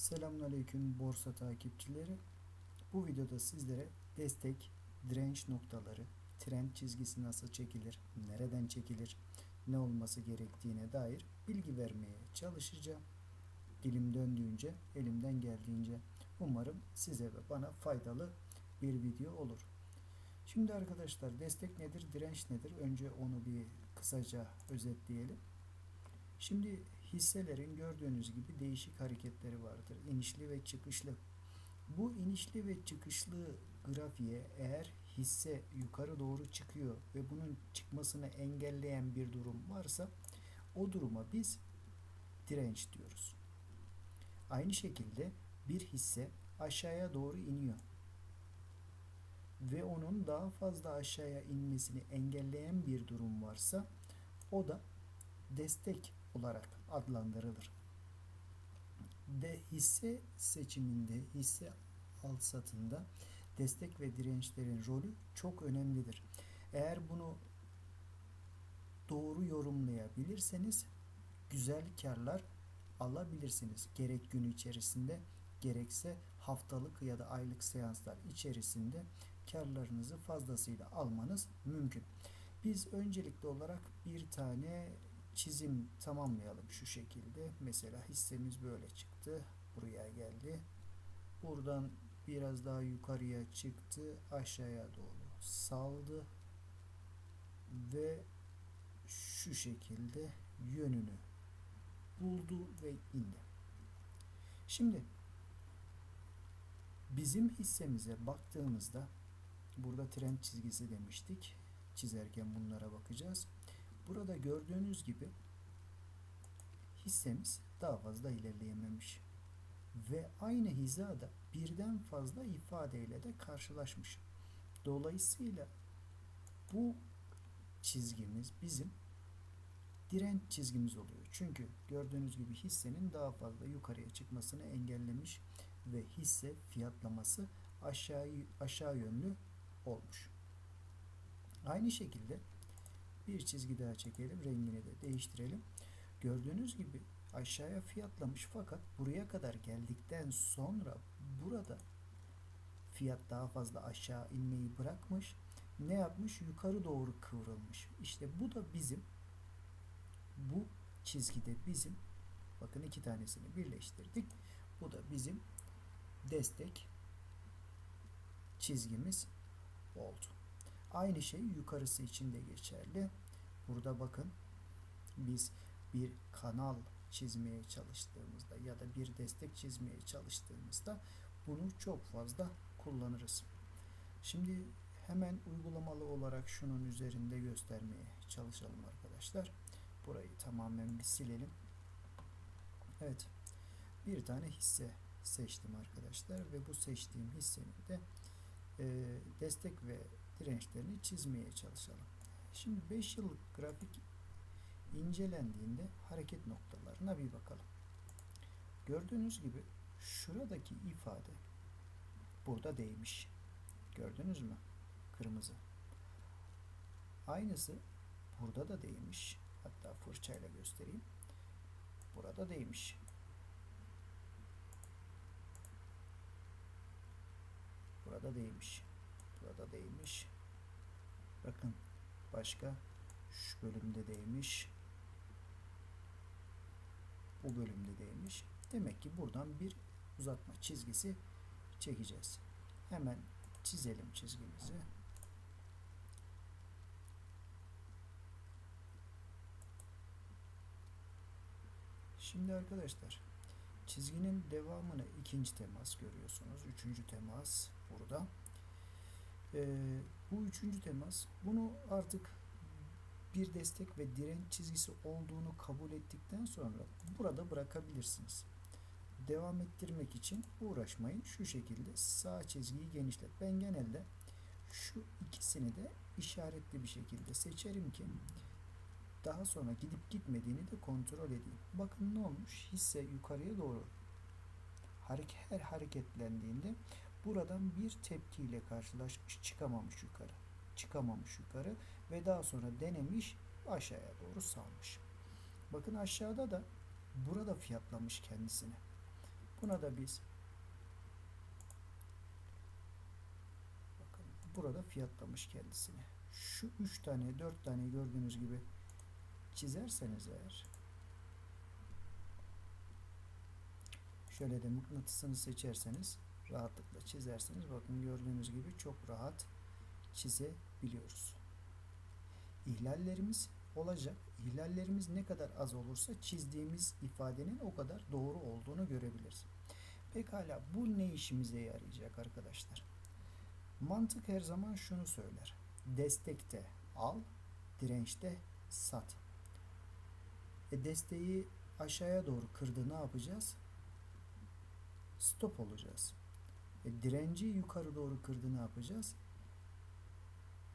Selamünaleyküm borsa takipçileri. Bu videoda sizlere destek, direnç noktaları, trend çizgisi nasıl çekilir, nereden çekilir, ne olması gerektiğine dair bilgi vermeye çalışacağım. Dilim döndüğünce, elimden geldiğince umarım size ve bana faydalı bir video olur. Şimdi arkadaşlar destek nedir, direnç nedir? Önce onu bir kısaca özetleyelim. Şimdi hisselerin gördüğünüz gibi değişik hareketleri vardır. İnişli ve çıkışlı. Bu inişli ve çıkışlı grafiğe eğer hisse yukarı doğru çıkıyor ve bunun çıkmasını engelleyen bir durum varsa o duruma biz direnç diyoruz. Aynı şekilde bir hisse aşağıya doğru iniyor ve onun daha fazla aşağıya inmesini engelleyen bir durum varsa o da destek olarak adlandırılır. De hisse seçiminde, hisse al satında destek ve dirençlerin rolü çok önemlidir. Eğer bunu doğru yorumlayabilirseniz güzel karlar alabilirsiniz. Gerek gün içerisinde gerekse haftalık ya da aylık seanslar içerisinde karlarınızı fazlasıyla almanız mümkün. Biz öncelikli olarak bir tane çizim tamamlayalım şu şekilde. Mesela hissemiz böyle çıktı. Buraya geldi. Buradan biraz daha yukarıya çıktı. Aşağıya doğru saldı. Ve şu şekilde yönünü buldu ve indi. Şimdi bizim hissemize baktığımızda burada trend çizgisi demiştik. Çizerken bunlara bakacağız. Burada gördüğünüz gibi hissemiz daha fazla ilerleyememiş. Ve aynı hizada birden fazla ifadeyle de karşılaşmış. Dolayısıyla bu çizgimiz bizim direnç çizgimiz oluyor. Çünkü gördüğünüz gibi hissenin daha fazla yukarıya çıkmasını engellemiş ve hisse fiyatlaması aşağı aşağı yönlü olmuş. Aynı şekilde bir çizgi daha çekelim. Rengini de değiştirelim. Gördüğünüz gibi aşağıya fiyatlamış fakat buraya kadar geldikten sonra burada fiyat daha fazla aşağı inmeyi bırakmış. Ne yapmış? Yukarı doğru kıvrılmış. İşte bu da bizim bu çizgide bizim bakın iki tanesini birleştirdik. Bu da bizim destek çizgimiz oldu. Aynı şey yukarısı için de geçerli. Burada bakın biz bir kanal çizmeye çalıştığımızda ya da bir destek çizmeye çalıştığımızda bunu çok fazla kullanırız. Şimdi hemen uygulamalı olarak şunun üzerinde göstermeye çalışalım arkadaşlar. Burayı tamamen bir silelim. Evet. Bir tane hisse seçtim arkadaşlar ve bu seçtiğim hissenin de e, destek ve dirençlerini çizmeye çalışalım. Şimdi 5 yıllık grafik incelendiğinde hareket noktalarına bir bakalım. Gördüğünüz gibi şuradaki ifade burada değmiş. Gördünüz mü? Kırmızı. Aynısı burada da değmiş. Hatta fırçayla göstereyim. Burada değmiş. Burada değmiş. Burada değmiş. Bakın başka şu bölümde değmiş. Bu bölümde değmiş. Demek ki buradan bir uzatma çizgisi çekeceğiz. Hemen çizelim çizgimizi. Şimdi arkadaşlar çizginin devamını ikinci temas görüyorsunuz. Üçüncü temas burada. Ee, bu üçüncü temas. Bunu artık bir destek ve direnç çizgisi olduğunu kabul ettikten sonra burada bırakabilirsiniz. Devam ettirmek için uğraşmayın. Şu şekilde sağ çizgiyi genişlet. Ben genelde şu ikisini de işaretli bir şekilde seçerim ki daha sonra gidip gitmediğini de kontrol edeyim. Bakın ne olmuş? Hisse yukarıya doğru her hareketlendiğinde buradan bir tepkiyle karşılaşmış çıkamamış yukarı. Çıkamamış yukarı ve daha sonra denemiş aşağıya doğru salmış. Bakın aşağıda da burada fiyatlamış kendisini. Buna da biz bakın burada fiyatlamış kendisini. Şu üç tane dört tane gördüğünüz gibi çizerseniz eğer şöyle de mıknatısını seçerseniz rahatlıkla çizerseniz bakın gördüğünüz gibi çok rahat çizebiliyoruz. İhlallerimiz olacak. İhlallerimiz ne kadar az olursa çizdiğimiz ifadenin o kadar doğru olduğunu görebiliriz. Pekala bu ne işimize yarayacak arkadaşlar? Mantık her zaman şunu söyler. Destekte al, dirençte sat. E desteği aşağıya doğru kırdı ne yapacağız? Stop olacağız. E direnci yukarı doğru kırdı ne yapacağız?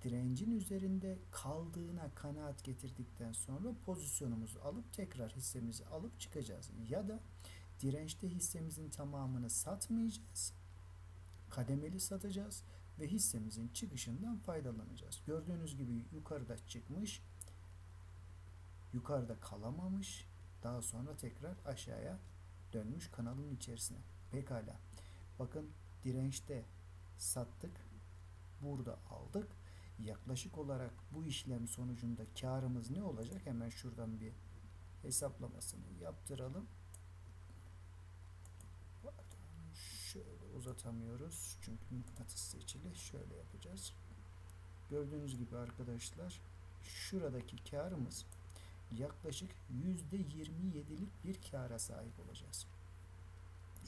Direncin üzerinde kaldığına kanaat getirdikten sonra pozisyonumuzu alıp tekrar hissemizi alıp çıkacağız. Ya da dirençte hissemizin tamamını satmayacağız. Kademeli satacağız ve hissemizin çıkışından faydalanacağız. Gördüğünüz gibi yukarıda çıkmış, yukarıda kalamamış, daha sonra tekrar aşağıya dönmüş kanalın içerisine. Pekala. Bakın dirençte sattık. Burada aldık. Yaklaşık olarak bu işlem sonucunda karımız ne olacak? Hemen şuradan bir hesaplamasını yaptıralım. Pardon, şöyle uzatamıyoruz. Çünkü mıknatıs seçili. Şöyle yapacağız. Gördüğünüz gibi arkadaşlar şuradaki karımız yaklaşık %27'lik bir kara sahip olacağız.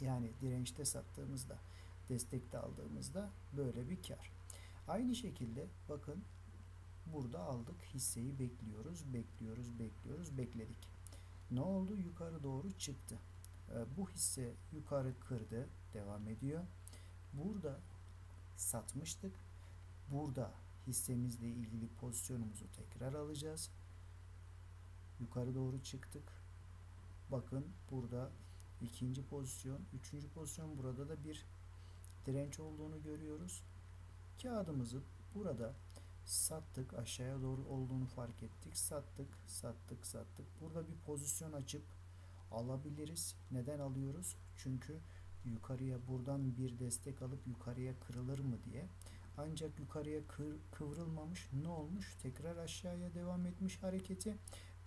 Yani dirençte sattığımızda, destekte aldığımızda böyle bir kar. Aynı şekilde bakın burada aldık hisseyi bekliyoruz, bekliyoruz, bekliyoruz, bekledik. Ne oldu? Yukarı doğru çıktı. Bu hisse yukarı kırdı, devam ediyor. Burada satmıştık. Burada hissemizle ilgili pozisyonumuzu tekrar alacağız. Yukarı doğru çıktık. Bakın burada ikinci pozisyon, üçüncü pozisyon burada da bir direnç olduğunu görüyoruz. Kağıdımızı burada sattık aşağıya doğru olduğunu fark ettik. Sattık, sattık, sattık. Burada bir pozisyon açıp alabiliriz. Neden alıyoruz? Çünkü yukarıya buradan bir destek alıp yukarıya kırılır mı diye. Ancak yukarıya kır, kıvrılmamış. Ne olmuş? Tekrar aşağıya devam etmiş hareketi.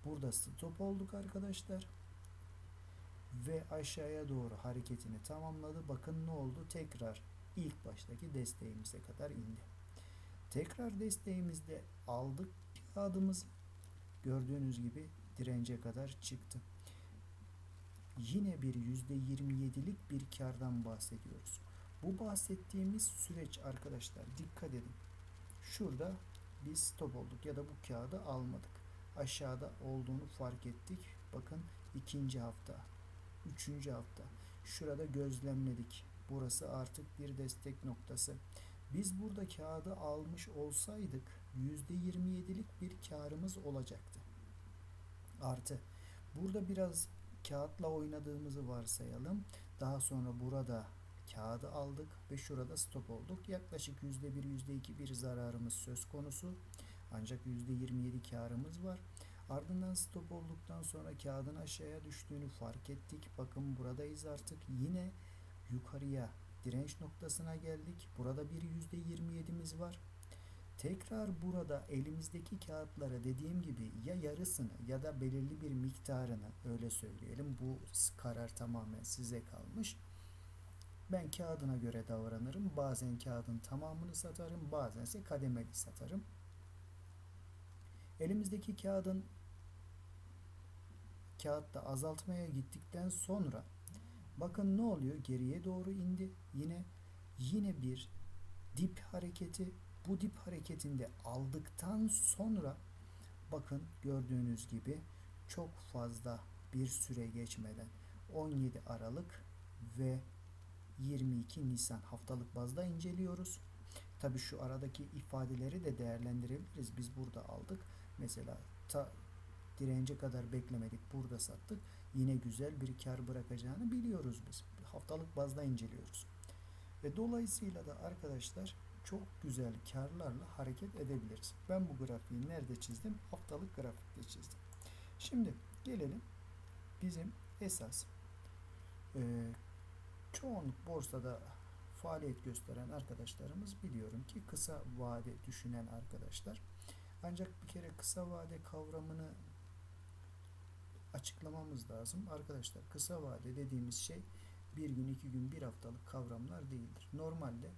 Burada stop olduk arkadaşlar. Ve aşağıya doğru hareketini tamamladı. Bakın ne oldu? Tekrar ilk baştaki desteğimize kadar indi. Tekrar desteğimizde aldık kağıdımızı. Gördüğünüz gibi dirence kadar çıktı. Yine bir %27'lik bir kardan bahsediyoruz. Bu bahsettiğimiz süreç arkadaşlar dikkat edin. Şurada biz stop olduk ya da bu kağıdı almadık. Aşağıda olduğunu fark ettik. Bakın ikinci hafta, üçüncü hafta. Şurada gözlemledik. Burası artık bir destek noktası. Biz burada kağıdı almış olsaydık %27'lik bir karımız olacaktı. Artı burada biraz kağıtla oynadığımızı varsayalım. Daha sonra burada kağıdı aldık ve şurada stop olduk. Yaklaşık %1, %2 bir zararımız söz konusu. Ancak %27 karımız var. Ardından stop olduktan sonra kağıdın aşağıya düştüğünü fark ettik. Bakın buradayız artık. Yine yukarıya direnç noktasına geldik. Burada bir %27'miz var. Tekrar burada elimizdeki kağıtlara dediğim gibi ya yarısını ya da belirli bir miktarını öyle söyleyelim. Bu karar tamamen size kalmış. Ben kağıdına göre davranırım. Bazen kağıdın tamamını satarım, bazen ise kademeli satarım. Elimizdeki kağıdın kağıtta azaltmaya gittikten sonra bakın ne oluyor? Geriye doğru indi. Yine yine bir dip hareketi. Bu dip hareketinde aldıktan sonra bakın gördüğünüz gibi çok fazla bir süre geçmeden 17 Aralık ve 22 Nisan haftalık bazda inceliyoruz. Tabi şu aradaki ifadeleri de değerlendirebiliriz. Biz burada aldık. Mesela ta dirence kadar beklemedik. Burada sattık. Yine güzel bir kar bırakacağını biliyoruz biz. Haftalık bazda inceliyoruz. Ve dolayısıyla da arkadaşlar çok güzel karlarla hareket edebiliriz. Ben bu grafiği nerede çizdim? Haftalık grafikte çizdim. Şimdi gelelim bizim esas e, çoğunluk borsada faaliyet gösteren arkadaşlarımız biliyorum ki kısa vade düşünen arkadaşlar. Ancak bir kere kısa vade kavramını açıklamamız lazım. Arkadaşlar kısa vade dediğimiz şey bir gün, iki gün, bir haftalık kavramlar değildir. Normalde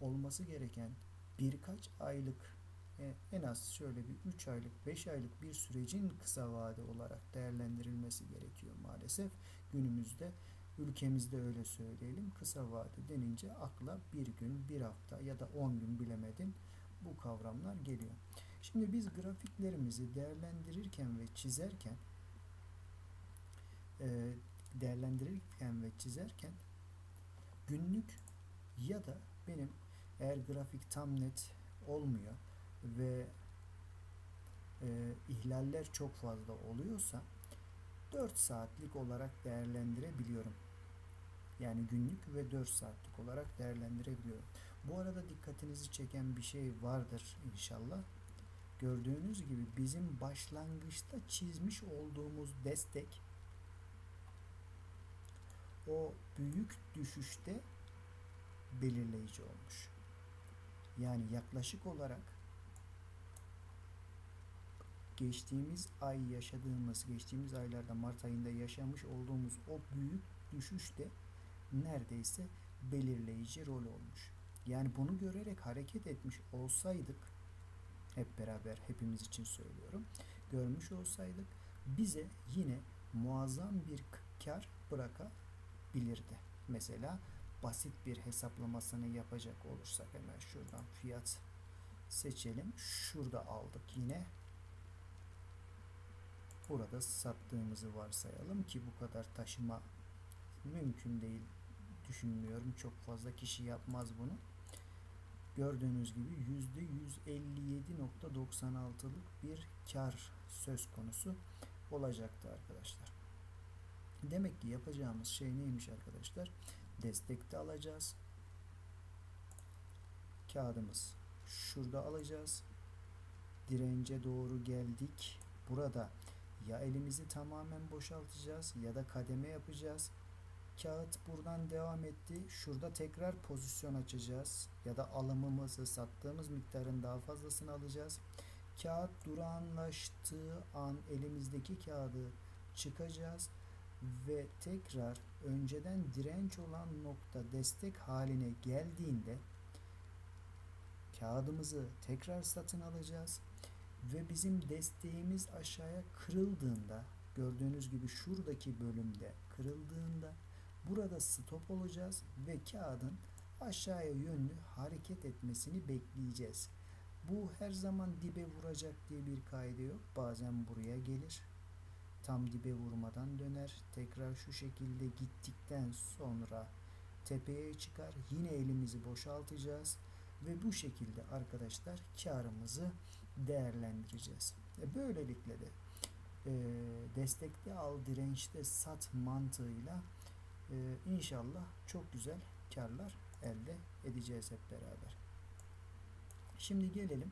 olması gereken birkaç aylık e, en az şöyle bir 3 aylık 5 aylık bir sürecin kısa vade olarak değerlendirilmesi gerekiyor maalesef. Günümüzde ülkemizde öyle söyleyelim kısa vade denince akla bir gün bir hafta ya da 10 gün bilemedin bu kavramlar geliyor. Şimdi biz grafiklerimizi değerlendirirken ve çizerken değerlendirirken ve çizerken günlük ya da benim eğer grafik tam net olmuyor ve e, ihlaller çok fazla oluyorsa 4 saatlik olarak değerlendirebiliyorum. Yani günlük ve 4 saatlik olarak değerlendirebiliyorum. Bu arada dikkatinizi çeken bir şey vardır inşallah. Gördüğünüz gibi bizim başlangıçta çizmiş olduğumuz destek o büyük düşüşte belirleyici olmuş. Yani yaklaşık olarak geçtiğimiz ay yaşadığımız, geçtiğimiz aylarda Mart ayında yaşamış olduğumuz o büyük düşüşte neredeyse belirleyici rol olmuş. Yani bunu görerek hareket etmiş olsaydık hep beraber hepimiz için söylüyorum. Görmüş olsaydık bize yine muazzam bir kar bırakabilirdi. Mesela basit bir hesaplamasını yapacak olursak hemen şuradan fiyat seçelim. Şurada aldık yine. Burada sattığımızı varsayalım ki bu kadar taşıma mümkün değil düşünmüyorum. Çok fazla kişi yapmaz bunu. Gördüğünüz gibi %157.96'lık bir kar söz konusu olacaktı arkadaşlar. Demek ki yapacağımız şey neymiş arkadaşlar? Destekte alacağız. Kağıdımız şurada alacağız. Dirence doğru geldik. Burada ya elimizi tamamen boşaltacağız ya da kademe yapacağız. Kağıt buradan devam etti. Şurada tekrar pozisyon açacağız ya da alımımızı sattığımız miktarın daha fazlasını alacağız. Kağıt durağanlaştığı an elimizdeki kağıdı çıkacağız ve tekrar önceden direnç olan nokta destek haline geldiğinde kağıdımızı tekrar satın alacağız ve bizim desteğimiz aşağıya kırıldığında gördüğünüz gibi şuradaki bölümde kırıldığında burada stop olacağız ve kağıdın aşağıya yönlü hareket etmesini bekleyeceğiz. Bu her zaman dibe vuracak diye bir kaide yok. Bazen buraya gelir. Tam dibe vurmadan döner. Tekrar şu şekilde gittikten sonra tepeye çıkar. Yine elimizi boşaltacağız ve bu şekilde arkadaşlar karımızı değerlendireceğiz. E böylelikle de e, destekli al dirençte sat mantığıyla e, inşallah çok güzel karlar elde edeceğiz hep beraber. Şimdi gelelim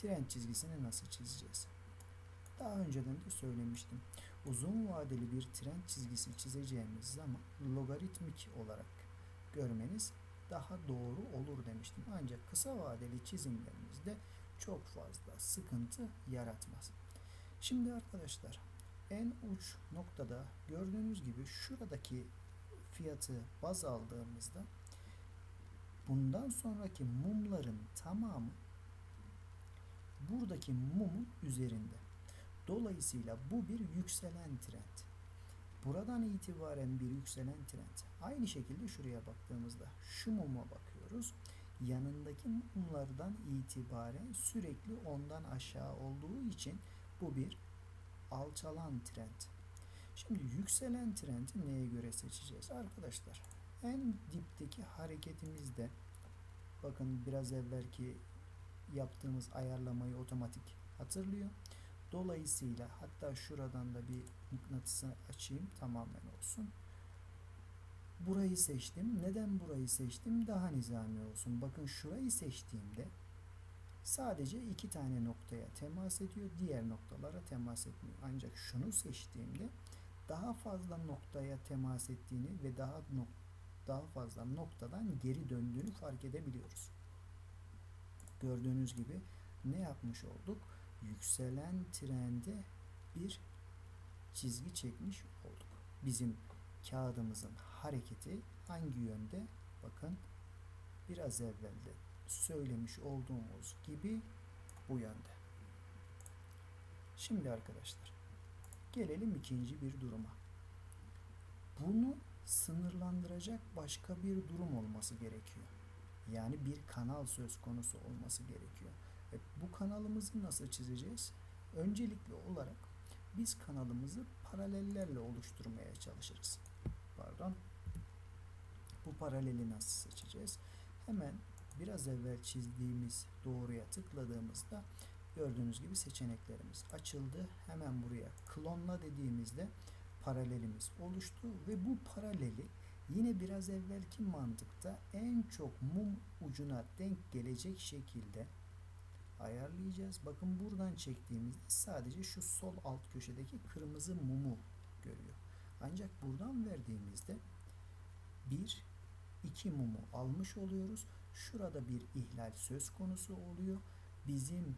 trend çizgisini nasıl çizeceğiz? Daha önceden de söylemiştim. Uzun vadeli bir trend çizgisi çizeceğimiz zaman logaritmik olarak görmeniz daha doğru olur demiştim. Ancak kısa vadeli çizimlerimizde çok fazla sıkıntı yaratmaz. Şimdi arkadaşlar en uç noktada gördüğünüz gibi şuradaki fiyatı baz aldığımızda bundan sonraki mumların tamamı buradaki mumun üzerinde. Dolayısıyla bu bir yükselen trend. Buradan itibaren bir yükselen trend. Aynı şekilde şuraya baktığımızda şu muma bakıyoruz. Yanındaki mumlardan itibaren sürekli ondan aşağı olduğu için bu bir alçalan trend. Şimdi yükselen trendi neye göre seçeceğiz? Arkadaşlar en dipteki hareketimizde bakın biraz evvelki yaptığımız ayarlamayı otomatik hatırlıyor. Dolayısıyla hatta şuradan da bir mıknatısı açayım tamamen olsun. Burayı seçtim. Neden burayı seçtim? Daha nizami olsun. Bakın şurayı seçtiğimde sadece iki tane noktaya temas ediyor. Diğer noktalara temas etmiyor. Ancak şunu seçtiğimde daha fazla noktaya temas ettiğini ve daha nok- daha fazla noktadan geri döndüğünü fark edebiliyoruz. Gördüğünüz gibi ne yapmış olduk? Yükselen trende bir çizgi çekmiş olduk. Bizim kağıdımızın hareketi hangi yönde? Bakın biraz evvel de söylemiş olduğumuz gibi bu yönde. Şimdi arkadaşlar gelelim ikinci bir duruma. Bunu sınırlandıracak başka bir durum olması gerekiyor. Yani bir kanal söz konusu olması gerekiyor. E, bu kanalımızı nasıl çizeceğiz? Öncelikli olarak biz kanalımızı paralellerle oluşturmaya çalışırız. Pardon. Bu paraleli nasıl seçeceğiz? Hemen biraz evvel çizdiğimiz doğruya tıkladığımızda gördüğünüz gibi seçeneklerimiz açıldı. Hemen buraya klonla dediğimizde paralelimiz oluştu ve bu paraleli yine biraz evvelki mantıkta en çok mum ucuna denk gelecek şekilde ayarlayacağız. Bakın buradan çektiğimizde sadece şu sol alt köşedeki kırmızı mumu görüyor. Ancak buradan verdiğimizde bir iki mumu almış oluyoruz. Şurada bir ihlal söz konusu oluyor. Bizim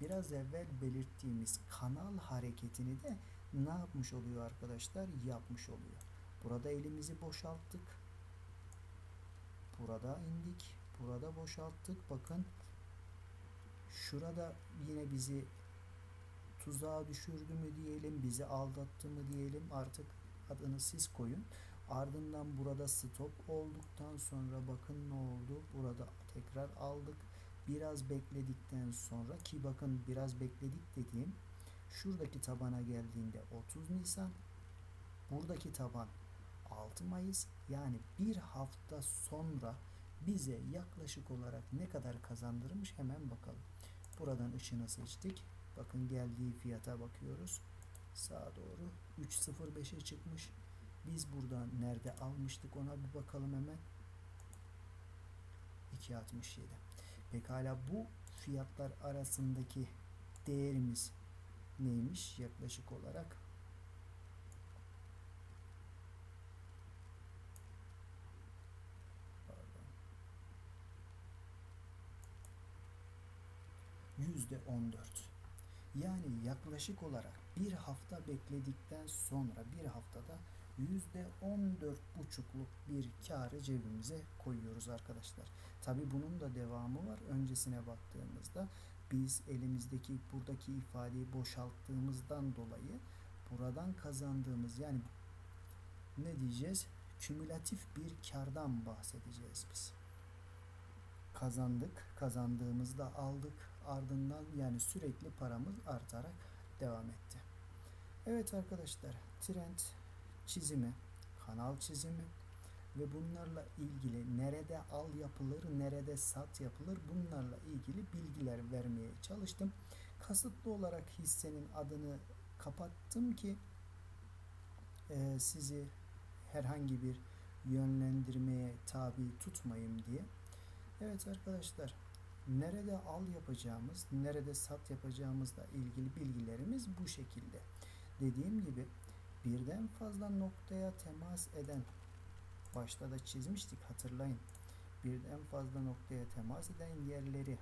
biraz evvel belirttiğimiz kanal hareketini de ne yapmış oluyor arkadaşlar? Yapmış oluyor. Burada elimizi boşalttık. Burada indik. Burada boşalttık. Bakın şurada yine bizi tuzağa düşürdü mü diyelim, bizi aldattı mı diyelim artık adını siz koyun. Ardından burada stop olduktan sonra bakın ne oldu. Burada tekrar aldık. Biraz bekledikten sonra ki bakın biraz bekledik dediğim şuradaki tabana geldiğinde 30 Nisan buradaki taban 6 Mayıs yani bir hafta sonra bize yaklaşık olarak ne kadar kazandırmış hemen bakalım. Buradan ışını seçtik. Bakın geldiği fiyata bakıyoruz. Sağa doğru 3.05'e çıkmış. Biz burada nerede almıştık ona bir bakalım hemen. 2.67. Pekala bu fiyatlar arasındaki değerimiz neymiş yaklaşık olarak? %14. Yani yaklaşık olarak bir hafta bekledikten sonra bir haftada %14,5'luk bir karı cebimize koyuyoruz arkadaşlar. Tabi bunun da devamı var. Öncesine baktığımızda biz elimizdeki buradaki ifadeyi boşalttığımızdan dolayı buradan kazandığımız yani ne diyeceğiz? Kümülatif bir kardan bahsedeceğiz biz. Kazandık, kazandığımızda aldık, ardından yani sürekli paramız artarak devam etti. Evet arkadaşlar, trend çizimi, kanal çizimi ve bunlarla ilgili nerede al yapılır, nerede sat yapılır bunlarla ilgili bilgiler vermeye çalıştım. Kasıtlı olarak hissenin adını kapattım ki e, sizi herhangi bir yönlendirmeye tabi tutmayayım diye. Evet arkadaşlar nerede al yapacağımız, nerede sat yapacağımızla ilgili bilgilerimiz bu şekilde. Dediğim gibi birden fazla noktaya temas eden başta da çizmiştik hatırlayın. Birden fazla noktaya temas eden yerleri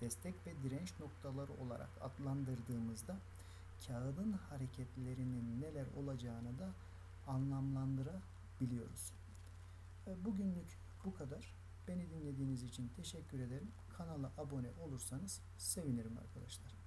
destek ve direnç noktaları olarak adlandırdığımızda kağıdın hareketlerinin neler olacağını da anlamlandırabiliyoruz. Bugünlük bu kadar. Beni dinlediğiniz için teşekkür ederim. Kanala abone olursanız sevinirim arkadaşlar.